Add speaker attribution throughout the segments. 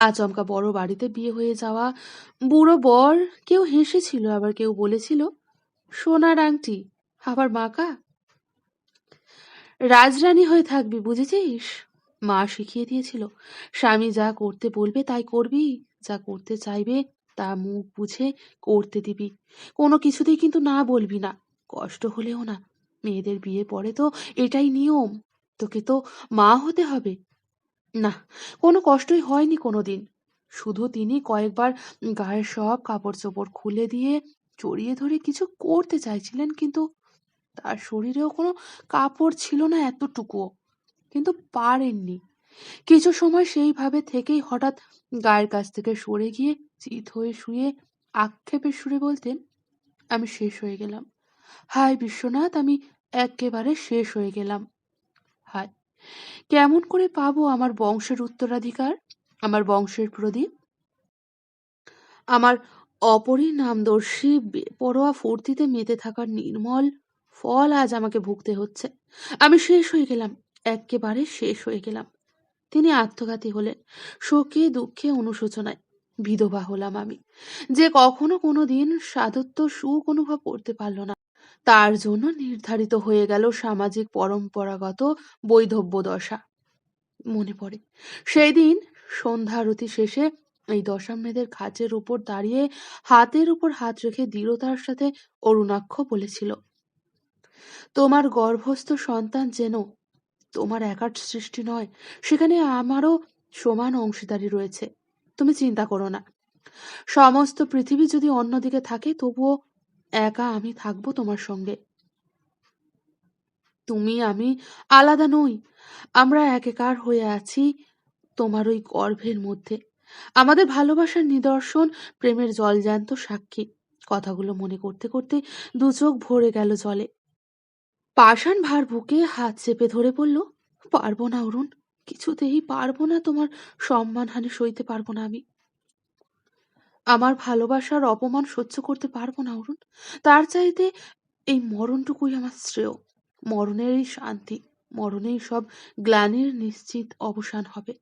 Speaker 1: আচমকা বড় বাড়িতে বিয়ে হয়ে যাওয়া বুড়ো বর কেউ হেসেছিল, আবার কেউ বলেছিল, সোনার আংটি, আবার বাঁকা রাজরানী হয়ে থাকবি, বুঝেছিস? মা শিখিয়ে দিয়েছিল, স্বামী যা করতে বলবে তাই করবি, যা করতে চাইবে তা মুখ বুঝে করতে দিবি, কোনো কিছুতেই কিন্তু না বলবি না, কষ্ট হলেও না, মেয়েদের বিয়ে পরে তো এটাই নিয়ম, তোকে তো মা হতে হবে না, কোনো কষ্টই হয়নি কোনোদিন। শুধু তিনি কয়েকবার গায়ের সব কাপড় চোপড় খুলে দিয়ে জড়িয়ে ধরে কিছু করতে চাইছিলেন, কিন্তু তার শরীরেও কোনো কাপড় ছিল না এতটুকুও, কিন্তু পারেননি। কিছু সময় সেইভাবে থেকেই হঠাৎ গায়ের কাছ থেকে সরে গিয়ে চিত হয়ে শুয়ে আক্ষেপের সুরে বলতেন, আমি শেষ হয়ে গেলাম। হায় বিশ্বনাথ, আমি একেবারে শেষ হয়ে গেলাম। হায় কেমন করে পাবো আমার বংশের উত্তরাধিকার? আমার বংশের প্রদীপ? আমার অপরিণামদর্শী পরোয়া ফুর্তিতে মেতে থাকার নির্মল ফল আজ আমাকে ভুগতে হচ্ছে। আমি শেষ হয়ে গেলাম একেবারে শেষ হয়ে গেলাম। তিনি আত্মঘাতী হলেন, শোকে দুঃখে অনুশোচনায়। বিধবা হলাম আমি। যে কখনো কোনো দিন সাধত্ব সুখ অনুভব করতে পারল না। তার জন্য নির্ধারিত হয়ে গেল সামাজিক পরম্পরাগত বৈধব্য দশা। মনে পড়ে। সেই দিন সন্ধ্যা আরতি শেষে এই দশামেদের খাঁচের উপর দাঁড়িয়ে হাতের উপর হাত রেখে দৃঢ়তার সাথে অরুণাক্ষ বলেছিল, তোমার গর্ভস্থ সন্তান যেন তোমার একার সৃষ্টি নয়, সেখানে আমারও সমান অংশীদারি রয়েছে। তুমি চিন্তা করো না। সমস্ত পৃথিবী যদি অন্যদিকে থাকে, তবুও একা আমি থাকব তোমার সঙ্গে। তুমি, আমি আলাদা নই। আমরা একেকার হয়ে আছি তোমার ওই গর্ভের মধ্যে। আমাদের ভালোবাসার নিদর্শন, প্রেমের জলজ্যান্ত সাক্ষী। কথাগুলো মনে করতে করতে দু চোখ ভরে গেল জলে। পাষাণ ভার বুকে হাত চেপে ধরে বলল, পারব না অরুণ, কিছুতেই পারব না তোমার সম্মানহানি সইতে পারব না আমি। আমার ভালোবাসার অপমান সহ্য করতে পারব না, অরুণ। তার চাইতে এই মরণটুকুই আমার শ্রেয়। মরণেরই শান্তি, মরণেই সব গ্লানির নিশ্চিত অবসান হবে।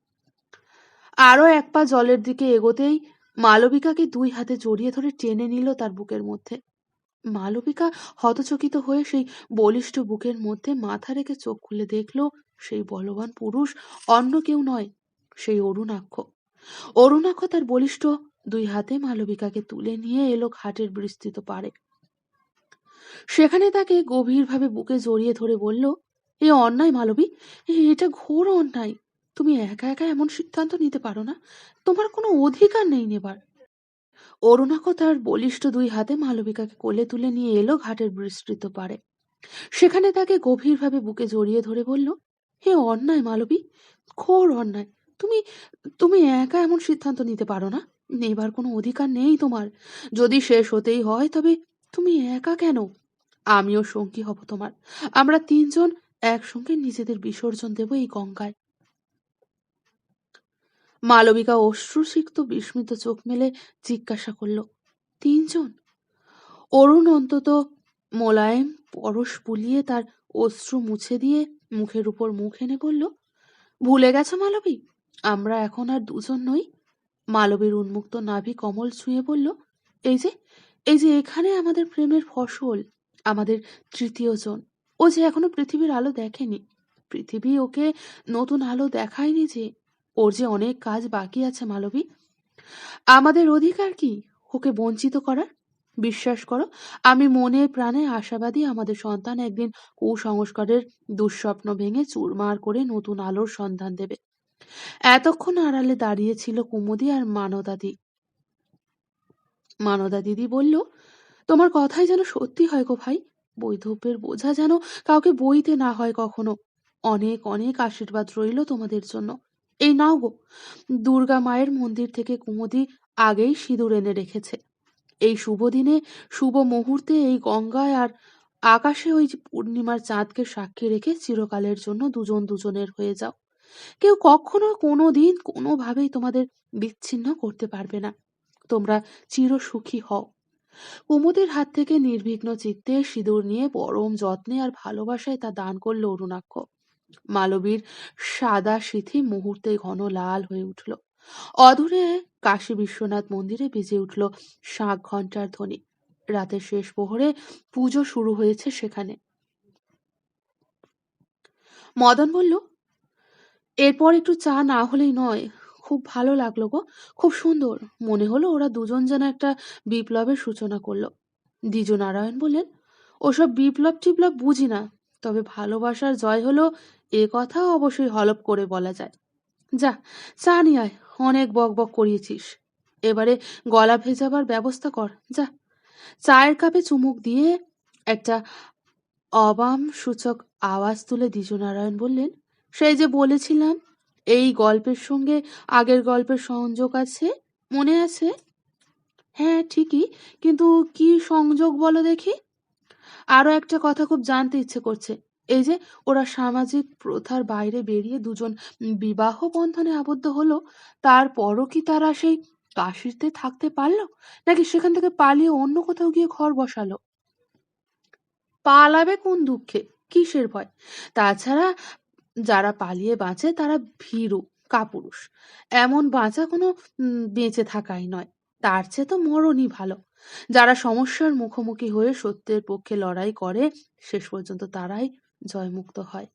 Speaker 1: আরও এক পা জলের দিকে এগোতেই মালবিকাকে দুই হাতে জড়িয়ে ধরে টেনে নিল তার বুকের মধ্যে। মালবিকা হতচকিত হয়ে সেই বলিষ্ঠ বুকের মধ্যে মাথা রেখে চোখ খুলে দেখল, সেই বলবান পুরুষ অন্য কেউ নয়, সেই অরুণাক্ষ। অরুণাক্ষ তার বলিষ্ঠ দুই হাতে মালবিকাকে তুলে নিয়ে এলো ঘাটের বিস্তৃত পারে সেখানে তাকে গভীরভাবে বুকে জড়িয়ে ধরে বলল, এ অন্যায় মালবী এটা ঘোর অন্যায়। তুমি একা একা এমন সিদ্ধান্ত নিতে পারো না। তোমার কোনো অধিকার নেই নেবার। অরুণাক্ষ তার বলিষ্ঠ দুই হাতে মালবিকাকে কোলে তুলে নিয়ে এলো ঘাটের বিস্তৃত পারে সেখানে তাকে গভীরভাবে বুকে জড়িয়ে ধরে বলল, হে অন্যায় মালবী, ঘোর অন্যায়। তুমি তুমি একা এমন সিদ্ধান্ত নিতে পারো না। নেবার কোনো অধিকার নেই তোমার। যদি শেষ হতেই হয়, তবে তুমি একা কেন? আমিও সঙ্গী হব তোমার। আমরা তিনজন একসঙ্গে নিজেদের বিসর্জন দেব এই গঙ্গায়। মালবিকা অশ্রুসিক্ত বিস্মিত চোখ মেলে জিজ্ঞাসা করল, তিনজন? অরুণ অন্তত মোলায়েম পরশ বুলিয়ে তার অশ্রু মুছে দিয়ে মুখের উপর মুখ এনে বলল, ভুলে গেছো মালবী? আমরা এখন আর দুজন নই। মালবীর উন্মুক্ত নাভি কমল ছুঁয়ে বলল, এই যে এই যে এখানে আমাদের প্রেমের ফসল, আমাদের তৃতীয় জন। ও যে এখনও পৃথিবীর আলো দেখেনি। পৃথিবী ওকে নতুন আলো দেখায়নি যে। ওর যে অনেক কাজ বাকি আছে মালবী। আমাদের অধিকার কি? ওকে বঞ্চিত করার? বিশ্বাস করো, আমি মনে প্রাণে আশাবাদী আমাদের সন্তান একদিন কুসংস্কারের দুঃস্বপ্ন ভেঙে চুরমার করে নতুন আলোর সন্ধান দেবে। এতক্ষণ আড়ালে দাঁড়িয়ে ছিল কুমুদি আর মানদাদি। মানদা দিদি বলল, তোমার কথাই যেন সত্যি হয় গো ভাই। বৈধব্যের বোঝা যেন কাউকে বইতে না হয় কখনো। অনেক অনেক আশীর্বাদ রইল তোমাদের জন্য। এই নাও গো, দুর্গা মায়ের মন্দির থেকে কুমুদি আগেই সিঁদুর এনে রেখেছে। এই শুভ দিনে, শুভ মুহূর্তে এই গঙ্গায় আর আকাশে ওই পূর্ণিমার চাঁদকে সাক্ষী রেখে চিরকালের জন্য দুজন দুজনের হয়ে যাও। কেউ কখনো কোনো দিন কোনোভাবেই তোমাদের বিচ্ছিন্ন করতে পারবে না। তোমরা চির সুখী হও। কুমুদের হাত থেকে নির্বিঘ্ন চিত্তে সিঁদুর নিয়ে পরম যত্নে আর ভালোবাসায় তা দান করল অরুণাক্ষ। মালবীর সাদা সিথি মুহূর্তে ঘন লাল হয়ে উঠল। অদূরে কাশী বিশ্বনাথ মন্দিরে বেজে উঠল শাঁখ ঘণ্টার ধ্বনি। রাতের শেষ প্রহরে পুজো শুরু হয়েছে সেখানে। মদন বলল এরপর একটু চা না হলেই নয়। খুব ভালো লাগল গো। খুব সুন্দর। মনে হলো ওরা দুজন যেন একটা বিপ্লবের সূচনা করল। দ্বিজ নারায়ণ বললেন, ওসব বিপ্লব টিপ্লব বুঝি না, তবে ভালোবাসার জয় হলো এ কথা অবশ্যই হলপ করে বলা যায়। যা, চা নিয়ে আয়, অনেক বক বক করিয়েছিস। এবারে গলা ভেজাবার ব্যবস্থা কর, যা। চায়ের কাপে চুমুক দিয়ে একটা অবাম সূচক আওয়াজ তুলে দ্বিজনারায়ণ বললেন সেই যে বলেছিলাম, এই গল্পের সঙ্গে আগের গল্পের সংযোগ আছে? মনে আছে? হ্যাঁ ঠিকই, কিন্তু কি সংযোগ বলো দেখি? আরও একটা কথা খুব জানতে ইচ্ছে করছে। এই যে ওরা সামাজিক প্রথার বাইরে বেরিয়ে দুজন বিবাহ বন্ধনে আবদ্ধ হলো, তারপরও কি তারা সেই কাশিতে থাকতে পারল? নাকি সেখান থেকে পালিয়ে অন্য কোথাও গিয়ে ঘর বসালো? পালাবে কোন দুঃখে? কিসের ভয়? তাছাড়া যারা পালিয়ে বাঁচে তারা ভীরু, কাপুরুষ। এমন বাঁচা কোনো বেঁচে থাকাই নয়। তার চেয়ে তো মরণই ভালো। যারা সমস্যার মুখোমুখি হয়ে সত্যের পক্ষে লড়াই করে, শেষ পর্যন্ত তারাই জয়মুক্ত হয়।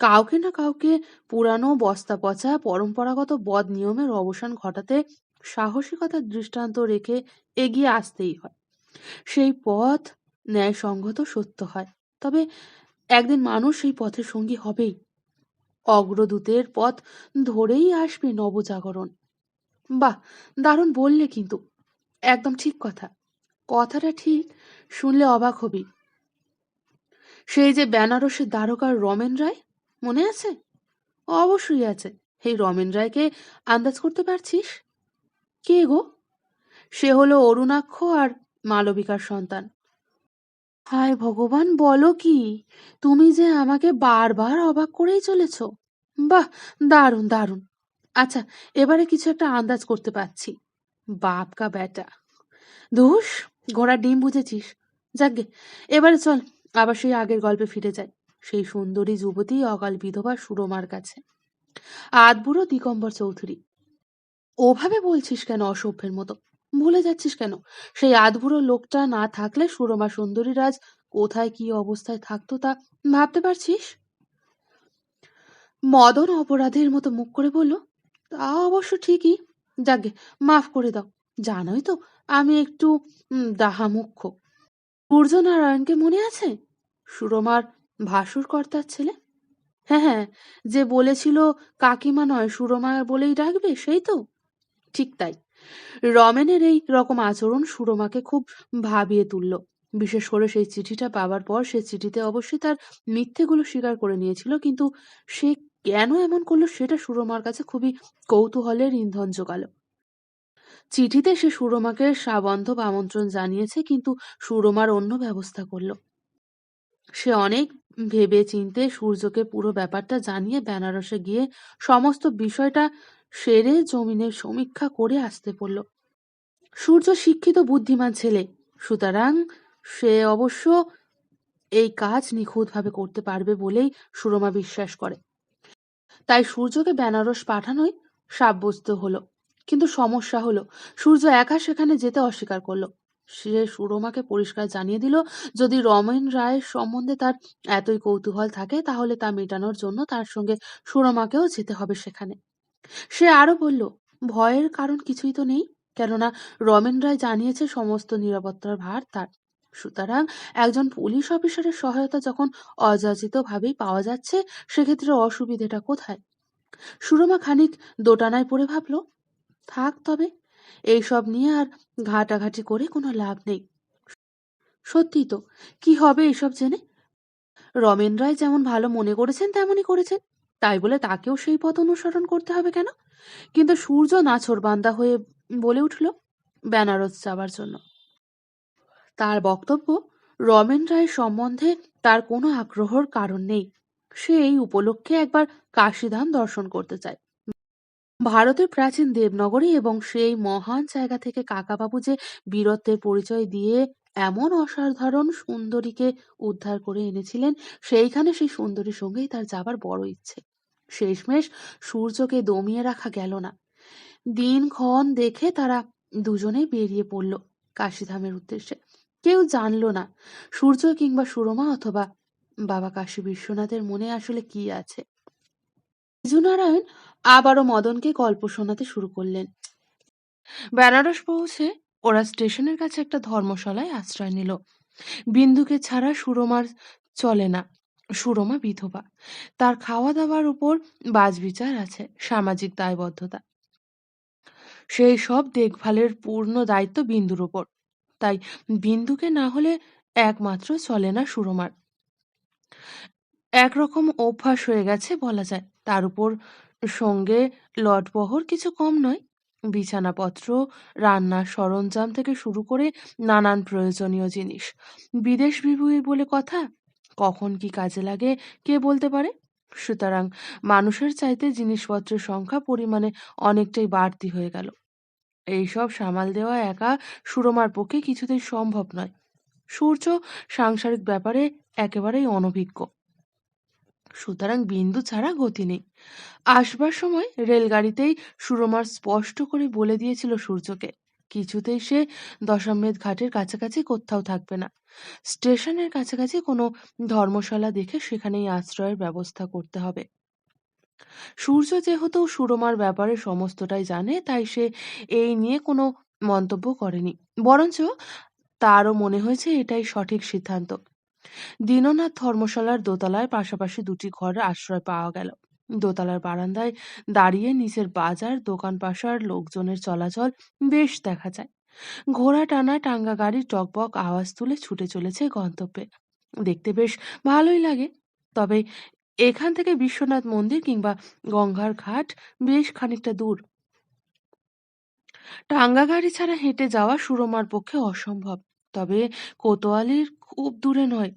Speaker 1: কাউকে না কাউকে পুরানো বস্তা পচা পরম্পরাগত বদ নিয়মের অবসান ঘটাতে সাহসিকতার দৃষ্টান্ত রেখে এগিয়ে আসতেই হয়। সেই পথ ন্যায়সঙ্গত সত্য হয়। তবে একদিন মানুষ সেই পথের সঙ্গী হবেই। অগ্রদূতের পথ ধরেই আসবে নবজাগরণ। বাহ, দারুণ বললে কিন্তু। একদম ঠিক কথা। কথাটা ঠিক, শুনলে অবাক হবি। সেই যে বেনারসের দ্বারকার রমেন রায়, মনে আছে? অবশ্যই আছে। এই রমেন রায়কে আন্দাজ করতে পারছিস? কে গো? সে হলো অরুণাক্ষ আর মালবিকার সন্তান। হায় ভগবান, বলো কি? তুমি যে আমাকে বারবার অবাক করেই চলেছ। বাহ, দারুণ দারুণ। আচ্ছা এবারে কিছু একটা আন্দাজ করতে পারছি। বাপকা বেটা ধুস, ঘোড়ার ডিম বুঝেছিস। যাকগে, এবারে চল, আবার সেই আগের গল্পে ফিরে যাই। সেই সুন্দরী যুবতী অকাল বিধবা সুরমার কাছে। আদবুড়ো দিগম্বর চৌধুরী। ওভাবে বলছিস কেন অসভ্যের মতো? ভুলে যাচ্ছিস কেন? সেই আধবুড়ো লোকটা না থাকলে সুরমা সুন্দরী রাজ কোথায় কি অবস্থায় থাকতো তা ভাবতে পারছিস? মদন অপরাধের মতো মুখ করে বলল, তা অবশ্য ঠিকই। যাকে মাফ করে দাও। জানোই তো, আমি একটু দাহামুখ্য সূর্যনারায়ণকে মনে আছে? সুরমার ভাসুর কর্তার ছেলে? হ্যাঁ হ্যাঁ যে বলেছিল কাকিমা নয়, সুরমা বলেই ডাকবে, সেই তো। ঠিক তাই। রমেনের এই রকম আচরণ সুরমাকে খুব ভাবিয়ে তুলল। বিশেষ করে সেই চিঠিটা পাওয়ার পর সে চিঠিতে অবশ্যই তার মিথ্যেগুলো স্বীকার করে নিয়েছিল, কিন্তু সে কেন এমন করল সেটা সুরমার কাছে খুবই কৌতূহলের ইন্ধন জোগালো। চিঠিতে সে সুরমাকে সাবন্ধব আমন্ত্রণ জানিয়েছে, কিন্তু সুরমার অন্য ব্যবস্থা করল। সে অনেক ভেবে চিনতে সূর্যকে পুরো ব্যাপারটা জানিয়ে বেনারসে গিয়ে সমস্ত বিষয়টা সেরে জমিনের সমীক্ষা করে আসতে পড়ল। সূর্য শিক্ষিত বুদ্ধিমান ছেলে। সুতরাং সে অবশ্য এই কাজ নিখুঁতভাবে করতে পারবে বলেই সুরমা বিশ্বাস করে। তাই সূর্যকে বেনারস পাঠানোই সাব্যস্ত হলো। কিন্তু সমস্যা হলো, সূর্য একা সেখানে যেতে অস্বীকার করল। সে সুরমাকে পরিষ্কার জানিয়ে দিল, যদি রমেন রায়ের সম্বন্ধে তার এতই কৌতূহল থাকে, তাহলে তা মেটানোর জন্য তার সঙ্গে সুরমাকেও যেতে হবে সেখানে। সে আরও বলল, ভয়ের কারণ কিছুই তো নেই। কেননা রমেন রায় জানিয়েছে সমস্ত নিরাপত্তার ভার তার। সুতরাং একজন পুলিশ অফিসারের সহায়তা যখন অযাচিতভাবেই পাওয়া যাচ্ছে, সেক্ষেত্রে অসুবিধেটা কোথায়? সুরমা খানিক দোটানায় পড়ে ভাবল, থাক তবে, এইসব নিয়ে আর ঘাটাঘাটি করে কোনো লাভ নেই। সত্যি তো, কি হবে এসব জেনে? রমেন রায় যেমন ভালো মনে করেছেন, তেমনই করেছেন। তাই বলে তাকেও সেই পথ অনুসরণ করতে হবে কেন? কিন্তু সূর্য নাছোড়বান্দা হয়ে বলে উঠল, বেনারস যাবার জন্য। তার বক্তব্য রমেন রায়ের সম্বন্ধে তার কোনো আগ্রহর কারণ নেই। সে এই উপলক্ষে একবার কাশীধাম দর্শন করতে চায়। ভারতের প্রাচীন দেবনগরী এবং সেই মহান জায়গা থেকে কাকাবাবু যে বীরত্বের পরিচয় দিয়ে এমন অসাধারণ সুন্দরীকে উদ্ধার করে এনেছিলেন, সেইখানে সেই সুন্দরীর সঙ্গেই তার যাবার বড় ইচ্ছে। শেষমেশ সূর্যকে দমিয়ে রাখা গেল না। দিনক্ষণ দেখে তারা দুজনেই বেরিয়ে পড়ল কাশীধামের উদ্দেশ্যে। কেউ জানল না সূর্য কিংবা সুরমা অথবা বাবা কাশী বিশ্বনাথের মনে আসলে কি আছে। বিজুনারায়ণ আবারও মদনকে গল্প শোনাতে শুরু করলেন। বেনারস পৌঁছে ওরা স্টেশনের কাছে একটা ধর্মশালায় আশ্রয় নিল। বিন্দুকে ছাড়া সুরমার চলে না। সুরমা বিধবা। তার খাওয়া দাওয়ার উপর বাজবিচার আছে, সামাজিক দায়বদ্ধতা। সেই সব দেখভালের পূর্ণ দায়িত্ব বিন্দুর উপর। তাই বিন্দুকে না হলে একমাত্র চলে না সুরমার। একরকম অভ্যাস হয়ে গেছে বলা যায়। তার উপর সঙ্গে লটবহর কিছু কম নয়। বিছানাপত্র, রান্নার সরঞ্জাম থেকে শুরু করে নানান প্রয়োজনীয় জিনিস। বিদেশ বিভূতি বলে কথা কখন কি কাজে লাগে, কে বলতে পারে? সুতরাং মানুষের চাইতে জিনিসপত্রের সংখ্যা পরিমাণে অনেকটাই বাড়তি হয়ে গেল। এইসব সামাল দেওয়া একা সুরমার পক্ষে কিছুতেই সম্ভব নয়। সূর্য সাংসারিক ব্যাপারে একেবারেই অনভিজ্ঞ। সুতরাং বিন্দু ছাড়া গতি নেই। আসবার সময় রেলগাড়িতেই সুরমার স্পষ্ট করে বলে দিয়েছিল সূর্যকে কিছুতেই সে দশামেধ ঘাটের কাছাকাছি কোথাও থাকবে না। স্টেশনের কাছাকাছি কোনো ধর্মশালা দেখে সেখানেই আশ্রয়ের ব্যবস্থা করতে হবে। সূর্য যেহেতু সুরমার ব্যাপারে সমস্তটাই জানে, তাই সে এই নিয়ে কোনো মন্তব্য করেনি। বরঞ্চ তারও মনে হয়েছে এটাই সঠিক সিদ্ধান্ত। দীননাথ ধর্মশালার দোতলায় পাশাপাশি দুটি ঘরে আশ্রয় পাওয়া গেল। দোতলার বারান্দায় দাঁড়িয়ে নিচের বাজার দোকান পাশার লোকজনের চলাচল বেশ দেখা যায়। ঘোড়া টানা টাঙ্গা গাড়ি টকবক আওয়াজ তুলে ছুটে চলেছে গন্তব্যে। দেখতে বেশ ভালোই লাগে। তবে এখান থেকে বিশ্বনাথ মন্দির কিংবা গঙ্গার ঘাট বেশ খানিকটা দূর। টাঙ্গা গাড়ি ছাড়া হেঁটে যাওয়া সুরমার পক্ষে অসম্ভব। তবে কোতোয়ালির খুব দূরে নয়।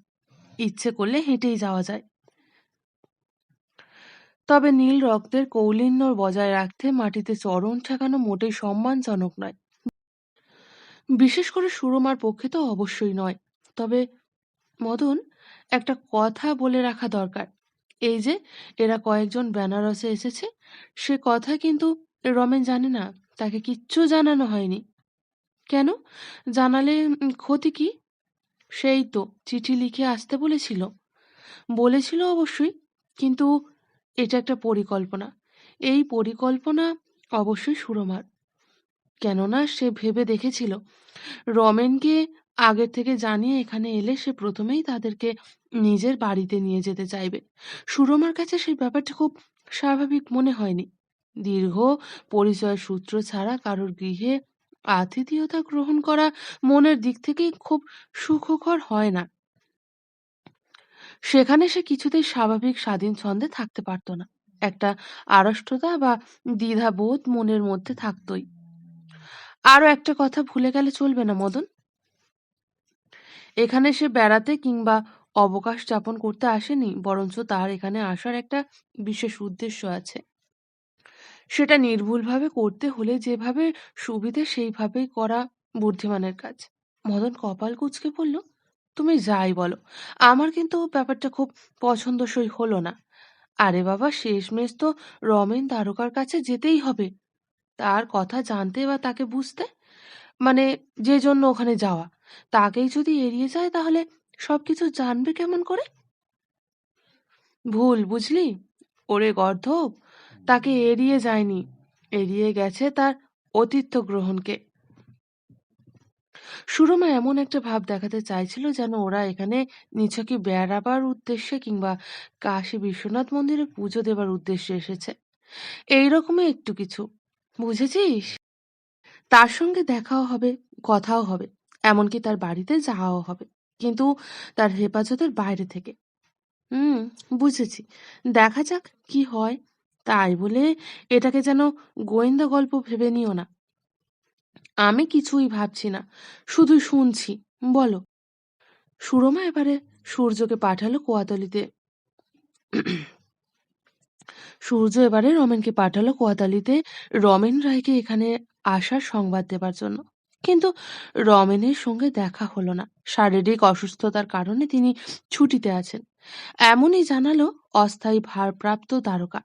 Speaker 1: ইচ্ছে করলে হেঁটেই যাওয়া যায়। তবে নীল রক্তের কৌলিন্য বজায় রাখতে মাটিতে চরণ ঠেকানো মোটেই সম্মানজনক নয়। বিশেষ করে সুরমার পক্ষে তো অবশ্যই নয়। তবে মদন, একটা কথা বলে রাখা দরকার। এই যে, এরা কয়েকজন বেনারসে এসেছে। সে কথা কিন্তু রমেন জানে না। তাকে কিচ্ছু জানানো হয়নি। কেন? জানালে ক্ষতি কি? সেই তো, চিঠি লিখে আসতে বলেছিল। বলেছিল অবশ্যই, কিন্তু এটা একটা পরিকল্পনা। এই পরিকল্পনা অবশ্যই সুরমার। কেননা সে ভেবে দেখেছিল, রমেনকে আগের থেকে জানিয়ে এখানে এলে সে প্রথমেই তাদেরকে নিজের বাড়িতে নিয়ে যেতে চাইবে। সুরমার কাছে সেই ব্যাপারটা খুব স্বাভাবিক মনে হয়নি। দীর্ঘ পরিচয় সূত্র ছাড়া কারোর গৃহে আতিথেয়তা গ্রহণ করা মনের দিক থেকে খুব সুখকর হয় না। সেখানে সে কিছুতেই স্বাভাবিক স্বাধীন ছন্দে থাকতে পারত না। একটা আড়ষ্টতা বা দ্বিধাবোধ মনের মধ্যে থাকতই। আরও একটা কথা ভুলে গেলে চলবে না, মদন? এখানে সে বেড়াতে কিংবা অবকাশ যাপন করতে আসেনি, বরঞ্চ তার এখানে আসার একটা বিশেষ উদ্দেশ্য আছে। সেটা নির্ভুলভাবে করতে হলে যেভাবে সুবিধে সেইভাবেই করা বুদ্ধিমানের কাজ। মদন কপাল কুঁচকে বলল তুমি যাই বলো। আমার কিন্তু ব্যাপারটা খুব পছন্দসই হলো না। আরে বাবা, শেষমেশ তো রমেন তারকার কাছে যেতেই হবে। তার কথা জানতে বা তাকে বুঝতে? মানে যে জন্য ওখানে যাওয়া। তাকেই যদি এড়িয়ে যায় তাহলে সবকিছু জানবে কেমন করে? ভুল বুঝলি? ওরে গর্ধব, তাকে এড়িয়ে যায়নি। এড়িয়ে গেছে তার অতিথ্য গ্রহণকে। সুরমা এমন একটা ভাব দেখাতে চাইছিল যেন ওরা এখানে নিছকই বেড়াবার উদ্দেশ্যে কিংবা কাশী বিশ্বনাথ মন্দিরে পুজো দেবার উদ্দেশ্যে এসেছে। এইরকমই একটু কিছু। বুঝেছিস? তার সঙ্গে দেখাও হবে, কথাও হবে, এমনকি তার বাড়িতে যাওয়াও হবে, কিন্তু তার হেফাজতের বাইরে থেকে। হুম, বুঝেছি। দেখা যাক কি হয়। তাই বলে এটাকে যেন গোয়েন্দা গল্প ভেবে নিও না। আমি কিছুই ভাবছি না, শুধু শুনছি। বলো। সুরমা এবারে সূর্যকে পাঠালো কোয়াতলিতে। সূর্য এবারে রমেনকে পাঠালো কোয়াতালিতে রমেন রায়কে এখানে আসার সংবাদ দেবার জন্য। কিন্তু রমেনের সঙ্গে দেখা হলো না। শারীরিক অসুস্থতার কারণে তিনি ছুটিতে আছেন। এমনই জানালো অস্থায়ী ভারপ্রাপ্ত দ্বারকা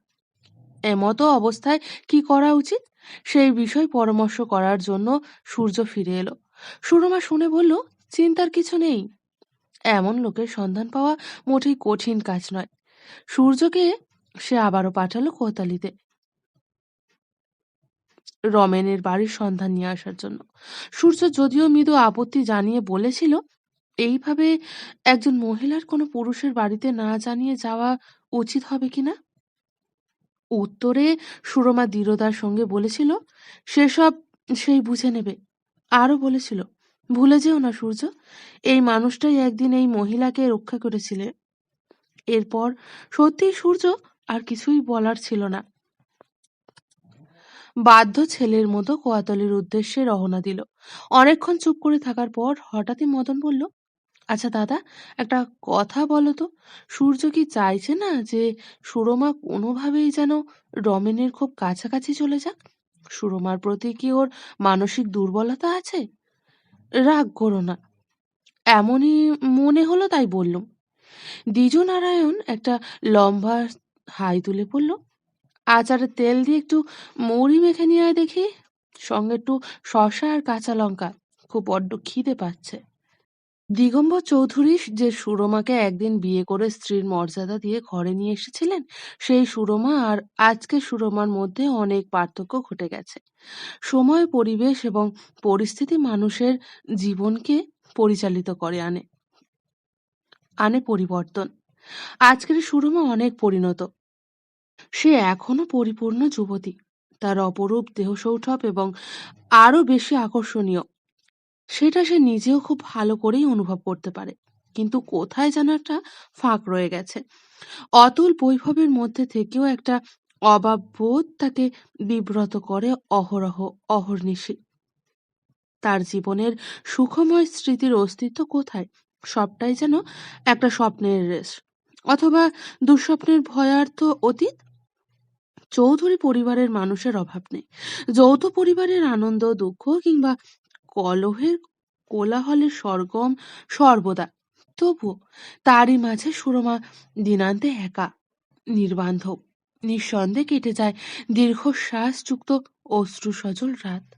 Speaker 1: এমতো অবস্থায় কি করা উচিত? সেই বিষয় পরামর্শ করার জন্য সূর্য ফিরে এলো। সুরমা শুনে বলল, চিন্তার কিছু নেই। এমন লোকের সন্ধান পাওয়া মোটেই কঠিন কাজ নয়। সূর্যকে সে আবারও পাঠালো কোতালিতে। রমেনের বাড়ির সন্ধান নিয়ে আসার জন্য। সূর্য যদিও মৃদু আপত্তি জানিয়ে বলেছিল, এইভাবে একজন মহিলার কোনো পুরুষের বাড়িতে না জানিয়ে যাওয়া উচিত হবে কিনা উত্তরে সুরমা দৃঢ়তার সঙ্গে বলেছিল, সেসব সেই বুঝে নেবে। আরও বলেছিল, ভুলে যেও না সূর্য, এই মানুষটাই একদিন এই মহিলাকে রক্ষা করেছিলে। এরপর সত্যিই সূর্য আর কিছুই বলার ছিল না। বাধ্য ছেলের মতো কোয়াতলির উদ্দেশ্যে রওনা দিল। অনেকক্ষণ চুপ করে থাকার পর হঠাৎই মদন বলল আচ্ছা দাদা, একটা কথা বলো তো। সূর্য কি চাইছে না যে সুরমা কোনোভাবেই যেন রমেনের খুব কাছাকাছি চলে যাক? সুরমার প্রতি কি ওর মানসিক দুর্বলতা আছে? রাগ করো না। এমনই মনে হলো তাই বললুম। দ্বিজনারায়ণ একটা লম্বা হাই তুলে পড়ল। আচারের তেল দিয়ে একটু মুড়ি মেখে নিয়ে দেখি। সঙ্গে একটু শসা আর কাঁচা লঙ্কা। খুব বড্ড খিদে পাচ্ছে। দিগম্বর চৌধুরী যে সুরমাকে একদিন বিয়ে করে স্ত্রীর মর্যাদা দিয়ে ঘরে নিয়ে এসেছিলেন, সেই সুরমা আর আজকের সুরমার মধ্যে অনেক পার্থক্য ঘটে গেছে। সময়, পরিবেশ এবং পরিস্থিতি মানুষের জীবনকে পরিচালিত করে আনে আনে পরিবর্তন। আজকের সুরমা অনেক পরিণত। সে এখনও পরিপূর্ণ যুবতী। তার অপরূপ দেহ দেহসৌষ্ঠব এবং আরও বেশি আকর্ষণীয়। সেটা সে নিজেও খুব ভালো করেই অনুভব করতে পারে। কিন্তু কোথায় যেন একটা ফাঁক রয়ে গেছে। অতুল বৈভবের মধ্যে থেকেও একটা অভাব বোধ তাকে বিব্রত করে অহরহ, অহর্নিশি। তার জীবনের সুখময় স্মৃতির অস্তিত্ব কোথায়? সবটাই যেন একটা স্বপ্নের রেশ। অথবা দুঃস্বপ্নের ভয়ার্থ অতীত? চৌধুরী পরিবারের মানুষের অভাব নেই। যৌথ পরিবারের আনন্দ, দুঃখ কিংবা কলহের কোলাহলের সরগম সর্বদা। তবু তারই মাঝে সুরমা দিনান্তে একা নির্বান্ধব নিঃসন্দেহে কেটে যায় দীর্ঘশ্বাসযুক্ত অশ্রু সজল রাত।